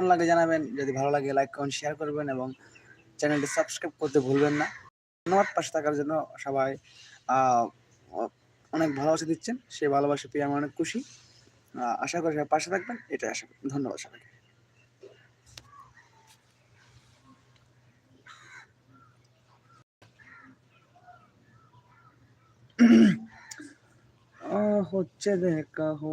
লাগে জানাবেন। যদি ভালো লাগে লাইক কমেন্ট শেয়ার করবেন এবং চ্যানেলটি সাবস্ক্রাইব করতে ভুলবেন না। ধন্যবাদ পাশে থাকার জন্য সবাই। অনেক ভালোবাসা দিচ্ছেন। সেই ভালোবাসা পেয়ে আমি অনেক খুশি। আশা করি সবাই পাশে থাকবেন। এটাই আশা করি। ধন্যবাদ সবাইকে। হচ্ছে দেখা হো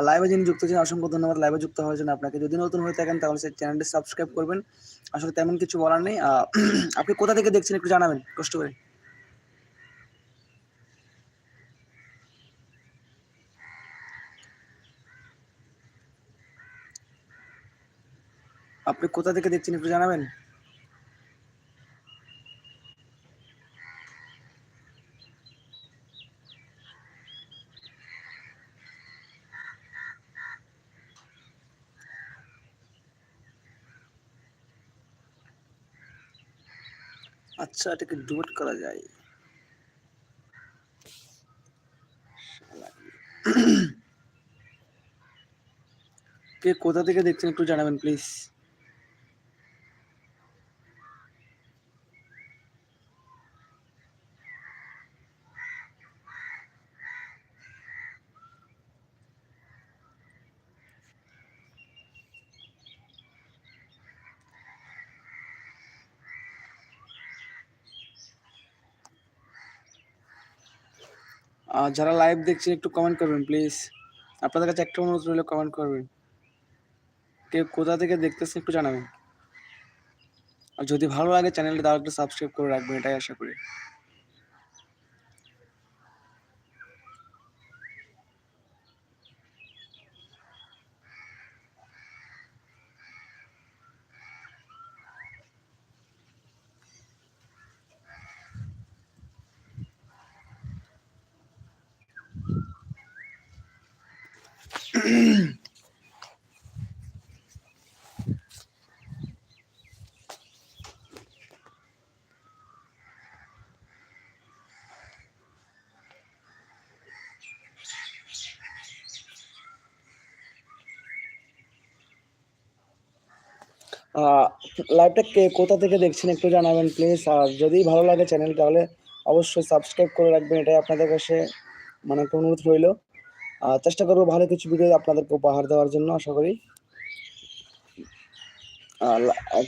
লাইভে যিনি যুক্ত আছেন অসংখ্য ধন্যবাদ লাইভে যুক্ত হওয়ার জন্য আপনাকে। যদি নতুন হয়ে থাকেন, তাহলে সেই চ্যানেলটি সাবস্ক্রাইব করবেন। আসলে তেমন কিছু বলার নেই। আপনি কোথা থেকে দেখছেন একটু জানাবেন, কষ্ট করে। আপনি কোথা থেকে দেখছেন একটু জানাবেন? আচ্ছা এটাকে ডুয়েট করা যায় কে কোথা থেকে দেখছেন একটু জানাবেন প্লিজ যারা লাইভ দেখছেন, একটু কমেন্ট করবেন প্লিজ আপনাদের কাছে একটা অনুরোধ রইলে কমেন্ট করবেন। কেউ কোথা থেকে দেখতেছেন, একটু জানাবেন। আর যদি ভালো লাগে চ্যানেলটা তাহলে একটু সাবস্ক্রাইব করে রাখবেন, এটাই আশা করি। লাইভটা কে, কোথা থেকে দেখছেন একটু জানাবেন প্লিজ আর যদি ভালো লাগে চ্যানেল তাহলে অবশ্যই সাবস্ক্রাইব করে রাখবেন, এটাই আপনাদের কাছে মানে অনুরোধ রইল। চেষ্টা করব ভালো কিছু ভিডিও আপনাদেরকে উপহার দেওয়ার জন্য, আশা করি।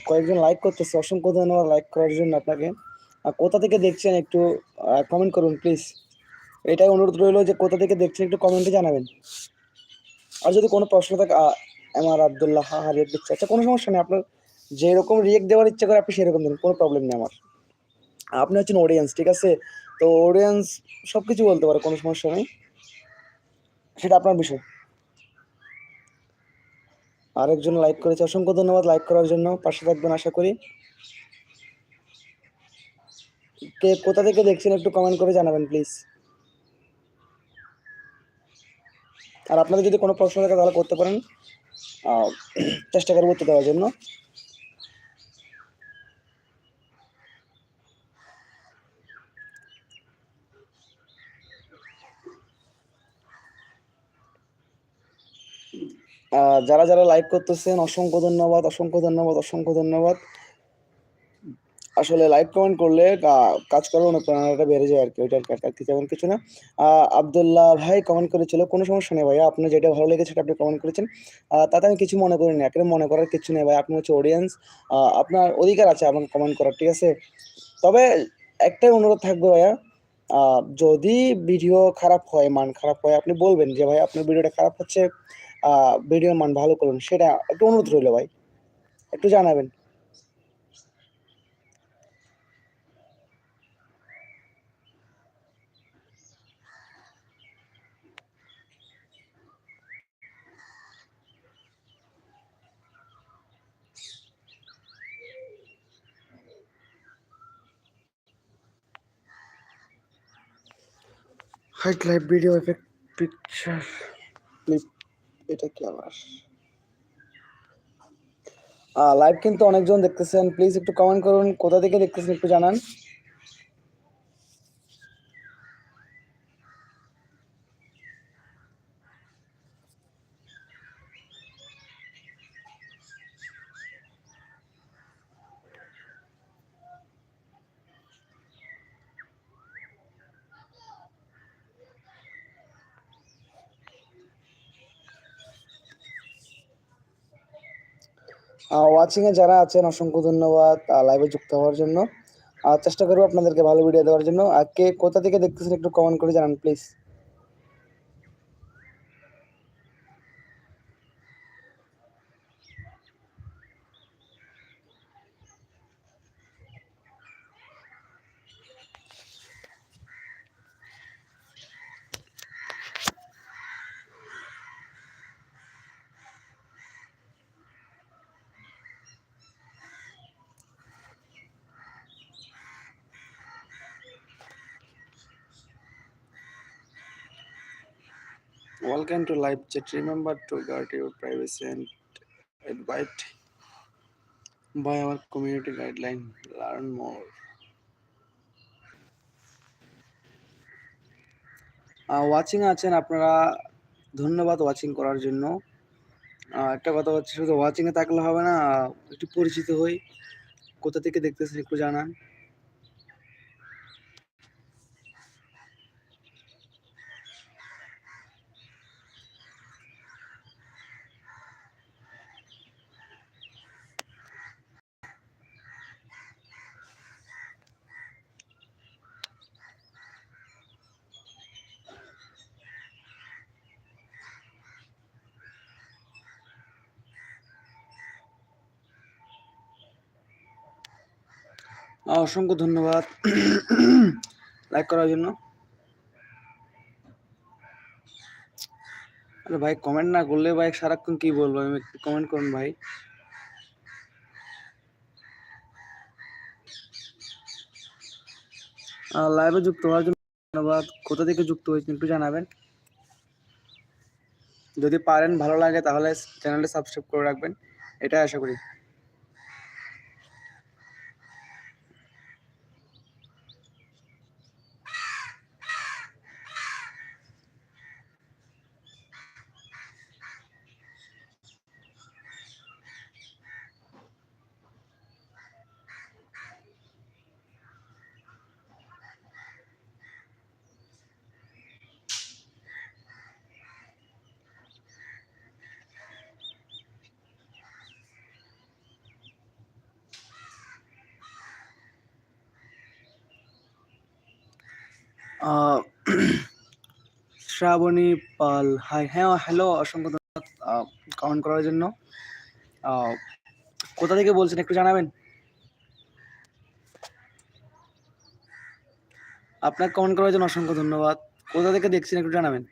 কয়েকজন লাইক করতেছে, অসংখ্য ধন্যবাদ লাইক করার জন্য আপনাকে। কোথা থেকে দেখছেন একটু কমেন্ট করুন প্লিজ এটাই অনুরোধ রইল যে কোথা থেকে দেখছেন একটু কমেন্টে জানাবেন। আর যদি কোনো প্রশ্ন থাকে আমার আবদুল্লাহ হা রিয়েক্ট দিচ্ছে আচ্ছা কোনো সমস্যা নেই, আপনার যেরকম রিয়েক্ট দেওয়ার ইচ্ছা করে আপনি সেরকম দেবেন কোনো প্রবলেম নেই আমার। আপনি হচ্ছেন অডিয়েন্স ঠিক আছে? তো অডিয়েন্স সব কিছু বলতে পারে, কোনো সমস্যা নেই। সেটা আপনার বিষয়। আরেকজন লাইক করেছে। অসংখ্য ধন্যবাদ লাইক করার জন্য। পাশে থাকবেন আশা করি। কে, কোথা থেকে দেখছেন একটু কমেন্ট করে জানাবেন প্লিজ আর আপনাদের যদি কোনো প্রশ্ন থাকে তাহলে করতে পারেন। চেষ্টা করব উত্তর দেওয়ার জন্য। যারা যারা লাইক করতেছেন, অসংখ্য ধন্যবাদ অসংখ্য ধন্যবাদ অসংখ্য ধন্যবাদ। আসলে লাইক কমেন্ট করলে কাজ করার অনুপ্রেরণাটা বেড়ে যায় আর কি ওইটা আর কি তেমন কিছু না। আবদুল্লাহ ভাই কমেন্ট করেছিল, কোনো সমস্যা নেই ভাই আপনার যেটা ভালো লেগেছে সেটা আপনি কমেন্ট করেছেন। তাতে আমি কিছু মনে করি না মনে করার কিছু নেই ভাই, আপনি হচ্ছে অডিয়েন্স আপনার অধিকার আছে আমাকে কমেন্ট করার, ঠিক আছে? তবে একটাই অনুরোধ থাকবে ভাইয়া যদি ভিডিও খারাপ হয়, মান খারাপ হয়, আপনি বলবেন যে ভাই আপনার ভিডিওটা খারাপ হচ্ছে ভিডিওর মান ভালো করুন সেটা একটু অনুরোধ রইল ভাই। একটু জানাবেন। Height life video effect picture clip এটা কি আবার লাইভ কিন্তু অনেকজন দেখতেছেন। প্লিজ একটু কমেন্ট করুন, কোথা থেকে দেখতেছেন একটু জানান। ওয়াচিং এ যারা আছেন, অসংখ্য ধন্যবাদ লাইভে যুক্ত হওয়ার জন্য। চেষ্টা করব আপনাদেরকে ভালো ভিডিও দেওয়ার জন্য। আর কে কোথা থেকে দেখতেছেন একটু কমেন্ট করে জানান please Welcome to live chat. Remember to guard your privacy and abide by our community guideline. Learn more. Watching আছেন আপনারা ধন্যবাদ ওয়াচিং করার জন্য একটা কথা হচ্ছে শুধু ওয়াচিং এ থাকলে হবে না একটু পরিচিত হই কোথা থেকে দেখতেছেন একটু জানান অসংখ্য ধন্যবাদ লাইক করার জন্য। আরে ভাই কমেন্ট না করলে ভাই সারাক্ষণ কি বলব? আমি একটু কমেন্ট করুন ভাই। লাইভে যুক্ত হওয়ার জন্য ধন্যবাদ। কোথা থেকে যুক্ত হয়েছেন একটু জানাবেন। যদি পারেন, ভালো লাগে, তাহলে চ্যানেলটা সাবস্ক্রাইব করে রাখবেন। এটাই আশা করি। শ্রাবণী পাল হাই হ্যাঁ হ্যালো অসংখ্য ধন্যবাদ কমেন্ট করার জন্য। কোথা থেকে বলছেন একটু জানাবেন? আপনার কমেন্ট করার জন্য অসংখ্য ধন্যবাদ। কোথা থেকে দেখছেন একটু জানাবেন?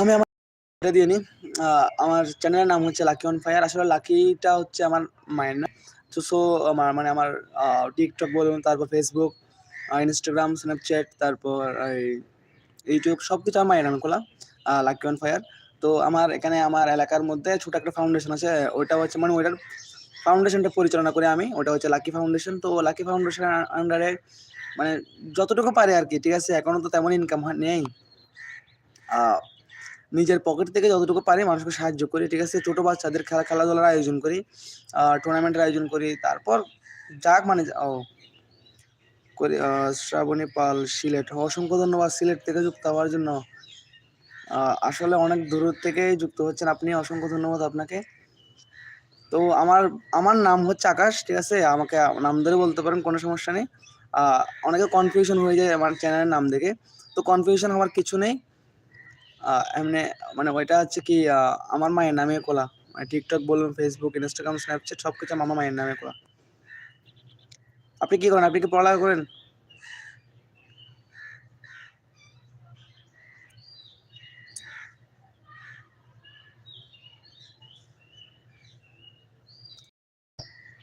আমি আমার এটা দিয়ে নিই আমার চ্যানেলের নাম হচ্ছে লাকি অন ফায়ার আসলে লাকিটা হচ্ছে আমার মায়ের নাম। তো সো আমার মানে আমার টিকটক বলুন, তারপর ফেসবুক ইনস্টাগ্রাম স্ন্যাপচ্যাট তারপর ইউটিউব সব কিছু আমার মায়ের নামে খোলা লাকি অন ফায়ার তো আমার এখানে আমার এলাকার মধ্যে ছোট একটা ফাউন্ডেশন আছে। ওইটা হচ্ছে মানে ওইটার ফাউন্ডেশনটা পরিচালনা করি আমি। ওটা হচ্ছে লাকি ফাউন্ডেশন তো লাকি ফাউন্ডেশনের আন্ডারে মানে যতটুকু পারে আর কি, ঠিক আছে? এখনও তো তেমন ইনকাম নেই। নিজের পকেট থেকে যতটুকু পারি মানুষকে সাহায্য করি, ঠিক আছে? ছোটো বাচ্চাদের খেলা, খেলাধুলার আয়োজন করি টুর্নামেন্টের আয়োজন করি, তারপর যাক মানে ও, করি শ্রাবণী পাল, সিলেট। অসংখ্য ধন্যবাদ সিলেট থেকে যুক্ত হওয়ার জন্য। আসলে অনেক দূর থেকে যুক্ত হচ্ছেন আপনি, অসংখ্য ধন্যবাদ আপনাকে। তো আমার আমার নাম হচ্ছে আকাশ, ঠিক আছে? আমাকে, নাম ধরে বলতে পারেন, কোনো সমস্যা নেই। অনেকে কনফিউশন হয়ে যায় আমার চ্যানেলের নাম দেখে। তো কনফিউশন হওয়ার কিছু নেই। এমনি মানে ওইটা হচ্ছে কি আমার মায়ের নামে খোলা। মানে টিকটক বলুন ফেসবুক ইনস্টাগ্রাম স্ন্যাপচ্যাট সব কিছু আমার মায়ের নামে খোলা। আপনি কি করেন? আপনি কি পড়ালেখা করেন?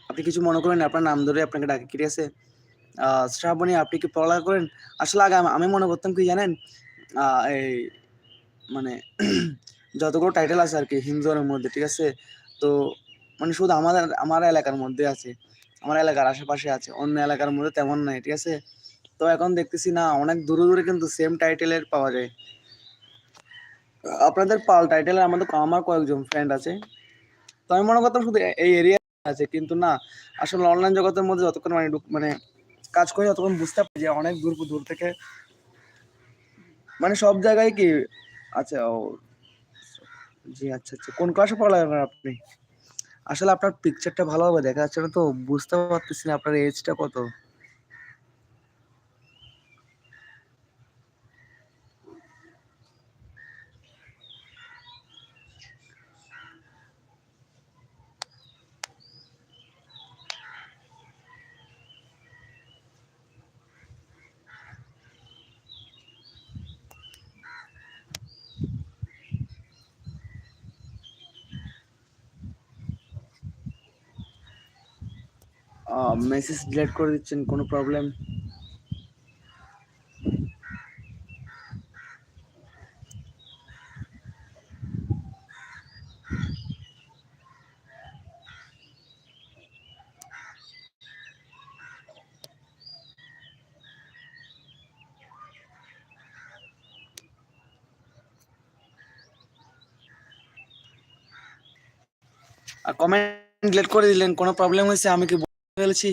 আপনি কিছু মনে করেন? আপনার নাম ধরে আপনাকে ডাকে কেটে আছে? শ্রাবণী, আপনি কি পড়ালেখা করেন? আসলে আগে আমি মনে করতাম কি জানেন এই মানে যতগুলো টাইটেল আছে আর কি হিন্দুদের মধ্যে, ঠিক আছে? তো মানে শুধু আমাদের, আমার এলাকার মধ্যে আছে, আমার এলাকার আশেপাশে আছে, অন্য এলাকার মধ্যে তেমন নাই, ঠিক আছে? তো এখন দেখতেছি না, অনেক দূরে দূরে কিন্তু সেম টাইটেলের পাওয়া যায়। আপনাদের পাল টাইটেলের আমাদের আমার কয়েকজন ফ্রেন্ড আছে। তো আমি মনে করতাম শুধু এই এরিয়া আছে, কিন্তু না, আসলে অনলাইন জগতের মধ্যে যতক্ষণ মানে মানে কাজ করি ততক্ষণ বুঝতে পারি যে অনেক দূর দূর থেকে। মানে সব জায়গায় কি আচ্ছা ও জি আচ্ছা আচ্ছা। কোন ক্লাসে পড়ালেন আপনি? আসলে আপনার পিকচারটা ভালোভাবে দেখা যাচ্ছে না তো, বুঝতে পারতেছি না আপনার এজটা কত। মেসেজ ডিলিট করে দিচ্ছেন, কোনো প্রবলেম কমেন্ট ডিলিট করে দিলেন, কোনো প্রবলেম হয়েছে? আমি কি ফেলেছি।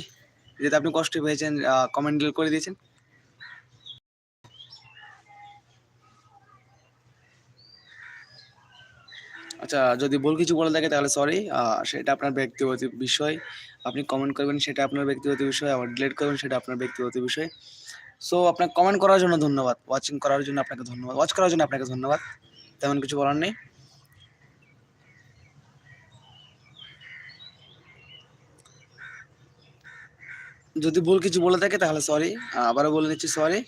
যেটা আপনি কষ্ট পেয়েছেন কমেন্ট করে দিয়েছেন। আচ্ছা যদি ভুল কিছু বলে থাকে তাহলে সরি সেটা আপনার ব্যক্তিগত বিষয়। আপনি কমেন্ট করবেন, সেটা আপনার ব্যক্তিগত বিষয়। আবার ডিলিট করবেন, সেটা আপনার ব্যক্তিগত বিষয়। সো আপনাকে কমেন্ট করার জন্য ধন্যবাদ। ওয়াচিং করার জন্য আপনাকে ধন্যবাদ। ওয়াচ করার জন্য আপনাকে ধন্যবাদ। তেমন কিছু বলার নেই। যদি ভুল কিছু বলে থাকে তাহলে সরি আবারও বলে নিচ্ছি সরি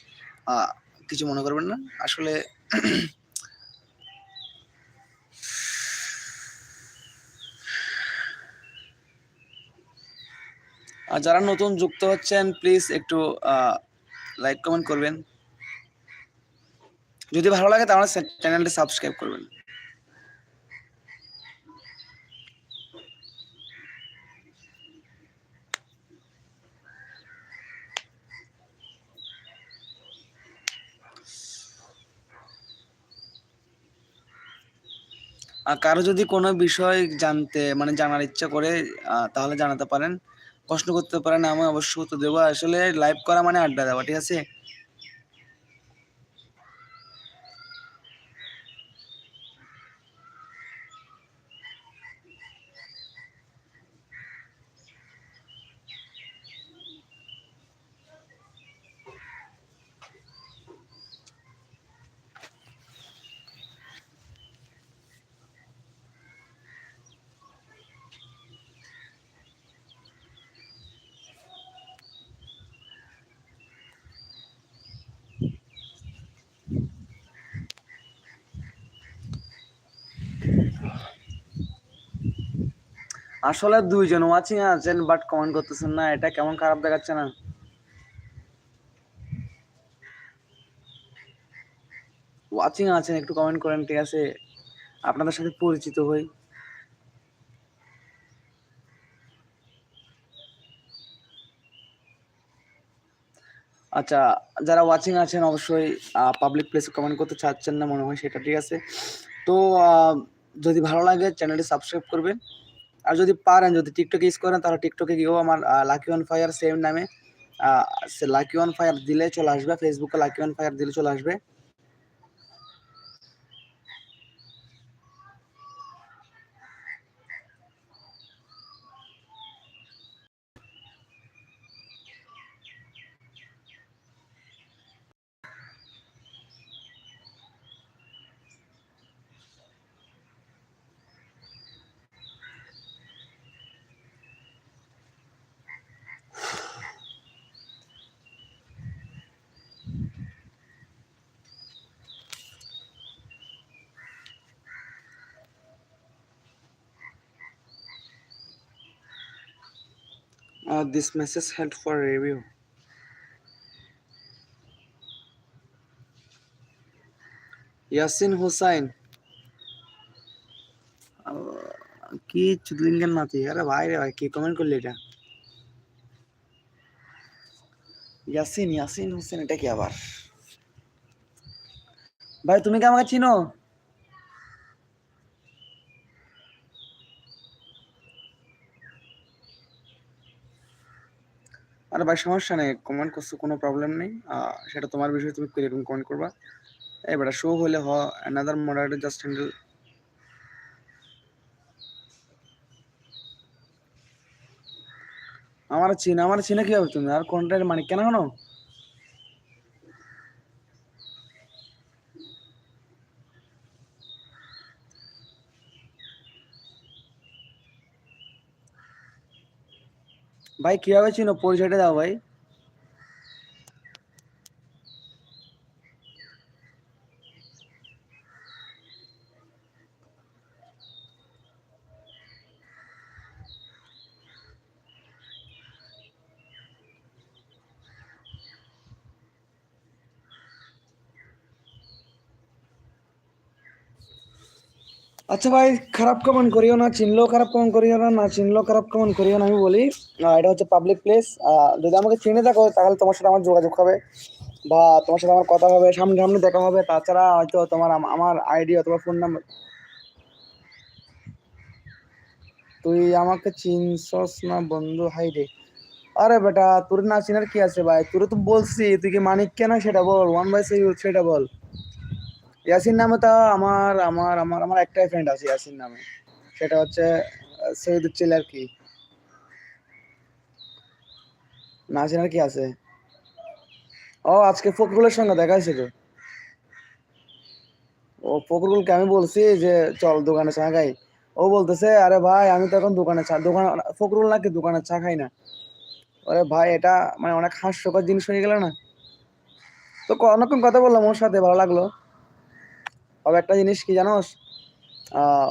কিছু মনে করবেন না। আসলে আর যারা নতুন যুক্ত হচ্ছেন প্লিজ একটু লাইক কমেন্ট করবেন। যদি ভালো লাগে তাহলে চ্যানেলটি সাবস্ক্রাইব করবেন। কারও যদি কোনো বিষয় জানতে মানে জানার ইচ্ছা করে তাহলে জানাতে পারেন। প্রশ্ন করতে পারেন, আমি অবশ্যই উত্তর দেবো। আসলে লাইভ করা মানে আড্ডা দেওয়া, ঠিক আছে? আসলে দুইজন ওয়াচিং আছেন বাট কমেন্ট করতেছেন না, এটা কেমন খারাপ দেখাচ্ছে না? ওয়াচিং আছেন, একটু কমেন্ট করেন, ঠিক আছে? আপনাদের সাথে পরিচিত হই। আচ্ছা যারা ওয়াচিং আছেন, অবশ্যই পাবলিক প্লেসে কমেন্ট করতে চাচ্ছেন না মনে হয় সেটা, ঠিক আছে? তো যদি ভালো লাগে চ্যানেলটি সাবস্ক্রাইব করবেন। আর যদি পারেন, যদি টিকটকে ইউজ করেন, তাহলে টিকটকে গিয়েও আমার লাকি ওয়ান ফায়ার সেম নামে সে লাকি ওয়ান ফায়ার দিলে চলে আসবে ফেসবুকে লাকি ওয়ান ফায়ার দিলে চলে আসবে। Uh, this message held for review. Yasin Hussain কি চুদলিঙ্গের নাতি? আরে ভাই রে ভাই কি কমেন্ট করলি এটা? ইয়াসিন ইয়াসিন হোসেন এটা কি আবার? ভাই তুমি কি আমাকে চিনো? আরে ভাই, সমস্যা নেই। কমেন্ট করছ, কোনো প্রবলেম নেই। সেটা তোমার বিষয়ে তুমি কীরকম কমেন্ট করবা। এবার শো হলে হ অ্যানাদার মডারেটর জাস্ট হ্যান্ডেল আমার চিনা আমার চিনা কি হবে তুমি? আর কন্ট্রাক্ট মানে কেন হনো ভাই কীভাবে চিনো পরিচয়টা দাও ভাই। আচ্ছা ভাই, খারাপ কমেন্ট করিও না, চিনলেও খারাপ কমেন্ট করিও না না চিনলেও খারাপ কমেন্ট করিও না, আমি বলি এটা হচ্ছে পাবলিক প্লেস যদি আমাকে চিনে থাকো, তাহলে তোমার সাথে আমার যোগাযোগ হবে বা তোমার সাথে আমার কথা হবে, সামনে সামনে দেখা হবে, তাছাড়া হয়তো তোমার আমার আইডি অথবা ফোন নাম্বার তুই আমাকে চিনছস না বন্ধু? হাই রে। আরে বেটা, তোর না চিনার কি আছে ভাই? তোর তো বলছি, তুই কি মানিক কেন সেটা বল ওয়ান বাই সেটা বল। ইয়াসিন নামে তো আমার আমার আমার আমার একটাই ফ্রেন্ড আছে ইয়াসিন নামে। সেটা হচ্ছে আহ, সৈয়দুচ্চিল আর কি। না চেনার কি আছে? ও আজকে ফকরুলের সঙ্গে দেখা হয়েছিল ও ফকরুলকে আমি বলছি যে চল দোকানে চা খাই। ও বলতেছে আরে ভাই আমি তো এখন দোকানে চা দোকান ফকরুল নাকি দোকানে চা খাই না। আরে ভাই এটা মানে অনেক হাস্যকর জিনিস হয়ে গেল না। তো অনেকক্ষণ কথা বললাম ওর সাথে ভালো লাগল। তবে একটা জিনিস কি জানোস আহ,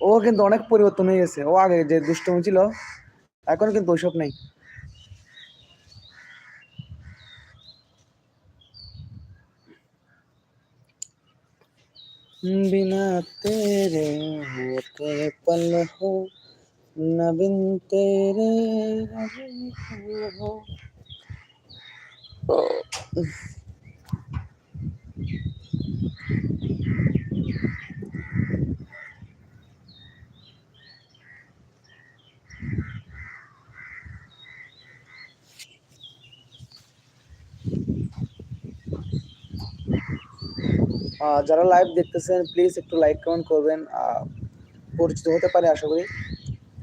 ও কিন্তু অনেক পরিবর্তন হয়ে গেছে ও আগে যে দুষ্টমি ছিল এখন কিন্তু ওইসব নেই बिना तेरे होते पल हो न बिन तेरे रब हो আহ, যারা লাইভ দেখতেছেন প্লিজ একটু লাইক কমেন্ট করবেন। পরিচিত হতে পারে আশা করি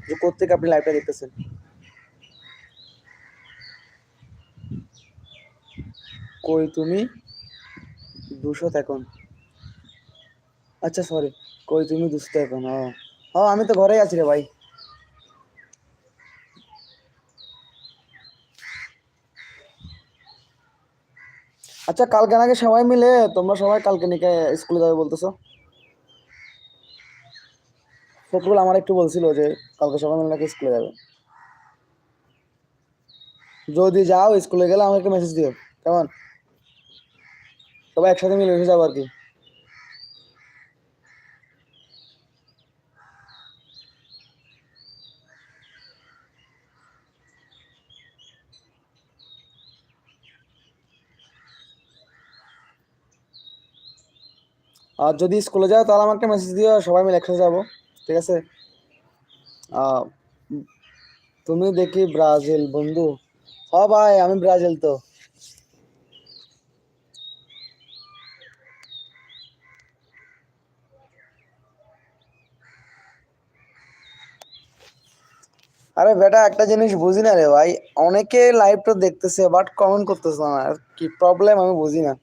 যে কোথেকে আপনি লাইভটা দেখতেছেন। কই তুমি? দুশো এখন আচ্ছা সরি কই তুমি দুশো এখন ও। আমি তো ঘরেই আছি রে ভাই। আচ্ছা কালকে নাকি সবাই মিলে, তোমরা সবাই কালকে নাকি স্কুলে যাবে বলতেছো? ফখরুল আমার একটু বলছিল যে, কালকে সবাই মিলে নাকি স্কুলে যাবে। যদি যাও স্কুলে গেলে আমাকে মেসেজ দিও, কেমন? সবাই একসাথে মিলে এসে যাব আর কি। আর যদি স্কুলে যাও, তাহলে আমাকে মেসেজ দিও, সবাই মিলে একসাথে যাব, ঠিক আছে? তুমি দেখি ব্রাজিল, বন্ধু। হ ভাই আমি ব্রাজিল তো। আরে বেটা, একটা জিনিস বুঝি না রে ভাই। অনেকে লাইভটা দেখতেছে বাট কমেন্ট করতেছে না। কি প্রবলেম আমি বুঝি না।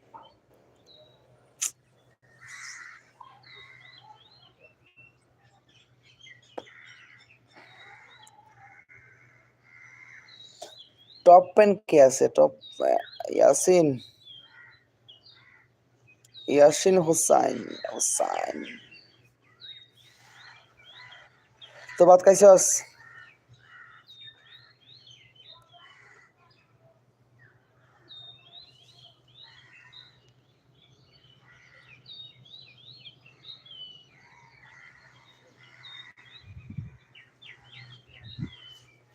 টপ পেন কে আছে? টপ ইয়াসিন। ইয়াসিন হুসাইন হুসাইন। তো ভাত খাইছস?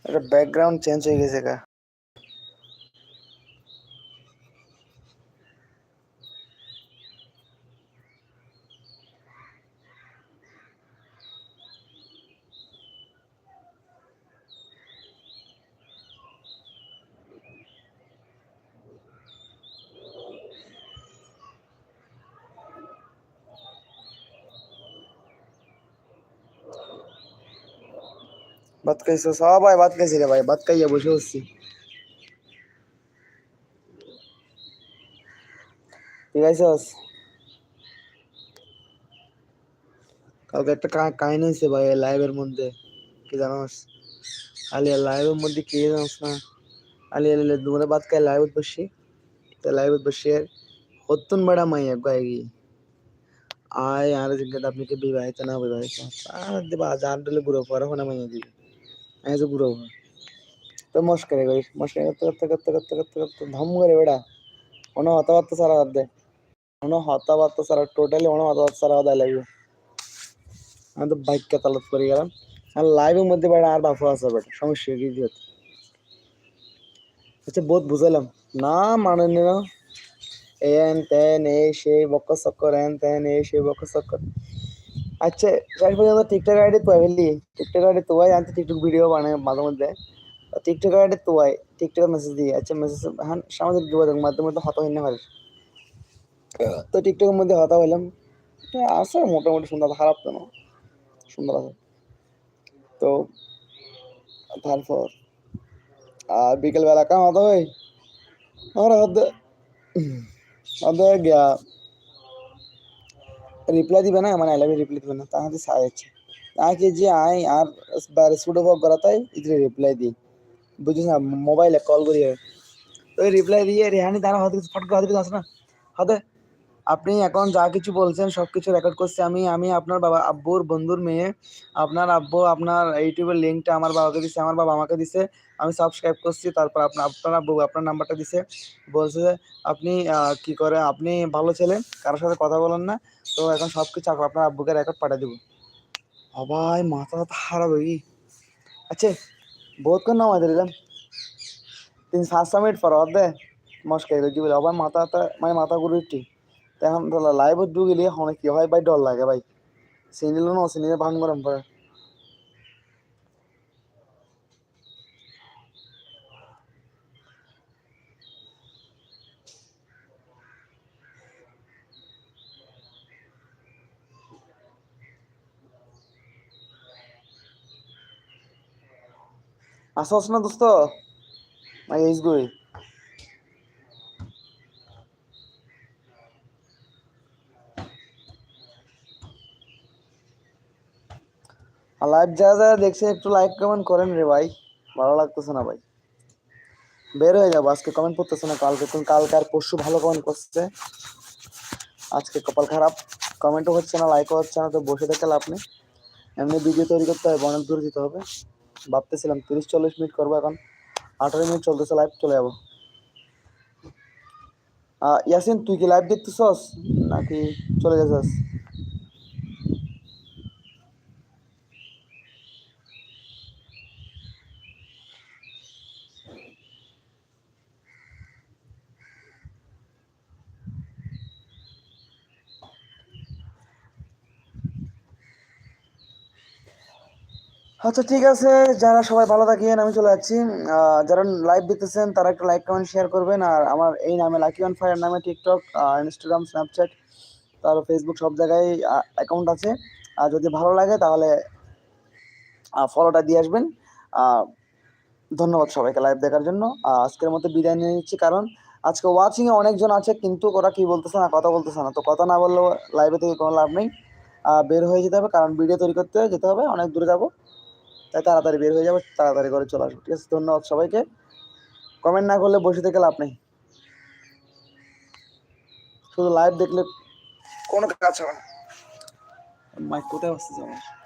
এটা ব্যাকগ্রাউন্ড চেঞ্জ হয়ে গেছে গা ভাত খাইছো? সবাই ভাত খাইছি রে ভাই, ভাত খাইয়া বসে হচ্ছি ঠিক আছে কালকে একটা কাহিনী হয়েছে ভাই লাইভের মধ্যে, কি জানোস? আলিয়া লাইভের মধ্যে কি জানোস না? আলিয়া আলিয়া, দুপুরে ভাত খাই লাইভ বসি। তো লাইভ বসে হতুন বড়া মাইয়া গায়ে আয়, আর জিজ্ঞাসা, আপনি কি বিবাহিত না বিবাহিত আর দেবা দিলে বুড়ো পরে হনে মাইয়া দিবে। আমি তো বুড়ো তো মস্কারি করিস মস্কারি করতে করতে করতে করতে করতে করতে ধম করে বেড়া কোনো হতাবার্তা সারা বাদ দে কোনো হতাবার্তা সারা টোটালি কোনো হতাবার্তা সারা বাদ লাগবে আমি তো বাইককে তালাত করে গেলাম আর লাইভের মধ্যে বেড়া আর বাফু আছে বেটা সমস্যা কি দিয়ে আচ্ছা বহুত বুঝাইলাম না মানে না এন তেন এই সেই বক্ক চক্কর এন তেন এই সেই বক্ক চক্কর আচ্ছা শেষ পর্যন্ত টিকটক আইডি তো ফেললি টিকটক আইডি তো আমি টিকটক ভিডিও বানাই মাঝে মধ্যে। টিকটক আইডি তো টিকটক মেসেজ দিই। আচ্ছা মেসেজ হ্যাঁ সামাজিক যোগাযোগ মাধ্যমে তো হতা হইতে পারিস। তো টিকটকের মধ্যে হতা হইলাম। আছে, মোটামুটি সুন্দর, খারাপ তো না। সুন্দর আছে। তো তারপর, আর বিকেলবেলা কাম হতো ভাই আমার হতে হতে গিয়া না মানে আই লাভ রিপ্লাই দিবে না। তাহলে সাই আছে তাকে যে আই আর ভোগ করা, তাই ইতরে রিপ্লাই দিই। বুঝিস না? মোবাইলে কল করি তো রিপ্লাই দিয়ে রেহানি তারা কিছু ফট করে হয়তো আসে না? হতে আপনি এখন যা কিছু বলছেন সব কিছু রেকর্ড করছি আমি। আমি আপনার বাবা, আব্বুর বন্ধুর মেয়ে। আপনার আব্বু আপনার ইউটিউবের লিঙ্কটা আমার বাবাকে দিছে, আমার বাবা আমাকে দিছে। আমি সাবস্ক্রাইব করছি, তারপর আপনার আপনার আব্বু আপনার নাম্বারটা দিছে। বলছে যে, আপনি কি করে, আপনি ভালো ছেলে, কারোর সাথে কথা বলেন না। তো এখন সব কিছু আপনার আব্বুকে রেকর্ড পাঠিয়ে দেবো। ভাই মাথা খারাপ হয়ে আচ্ছা বহুত কোন নাম আছে দিলাম। তিন, সাতশো মিনিট পর দে মস্কাই বলে আবার মাথা মানে মাথা ঘুরে উঠি তখন লাইভত ঢুকিলে এখন কি হয়? ভাই, ডর লাগে, ভাই। চিনিল ন চিনিলে ভাঙ গরম পড়ে আসস না দোস্ত? মাই এইজ গুই লাইভ যা যা দেখছে একটু লাইক কমেন্ট করেন রে ভাই। ভালো লাগতেছে না ভাই। বের হয়ে যাব, আজকে কমেন্ট করতেছে না, কালকে তুমি কালকে আর পরশু ভালো কমেন্ট করছে। আজকে কপাল খারাপ। কমেন্টও হচ্ছে না লাইকও হচ্ছে না, তো বসে থেকে লাভ নেই। এমনি ভিডিও তৈরি করতে হবে অনেক দূর দিতে হবে। ভাবতেছিলাম তিরিশ চল্লিশ মিনিট করব এখন। আঠারো মিনিট চলতেছে লাইভ চলে যাব। ইয়াসিন, তুই কি লাইভ দেখতেছস? নাকি চলে গেছস? আচ্ছা ঠিক আছে। যারা সবাই ভালো থাকেন, আমি চলে যাচ্ছি। যারা লাইভ দেখতেছেন, তারা একটা লাইক কমেন্ট শেয়ার করবেন। আর আমার এই নামে লাকি ওয়ান ফায়ার নামে টিকটক ইনস্টাগ্রাম স্ন্যাপচ্যাট তার ফেসবুক সব জায়গায় অ্যাকাউন্ট আছে। আর যদি ভালো লাগে, তাহলে ফলোটা দিয়ে আসবেন। ধন্যবাদ সবাইকে লাইভ দেখার জন্য। আজকের মতো বিদায় নিয়ে নিচ্ছি। কারণ, আজকে ওয়াচিংয়ে অনেকজন আছে, কিন্তু ওরা কি বলতেছে না, কথা বলতেছে না। তো কথা না বললেও লাইভে থেকে কোনো লাভ নেই। বের হয়ে যেতে হবে, কারণ ভিডিও তৈরি করতে যেতে হবে, অনেক দূরে যাব। তাই তাড়াতাড়ি বের হয়ে যাব, তাড়াতাড়ি করে চলে আসব। ঠিক আছে, ধন্যবাদ সবাইকে। কমেন্ট না করলে বসে থেকে লাভ নেই। শুধু লাইভ দেখলে কোনো কাজ হবে না। মাইক কোথায় বসতে আমার?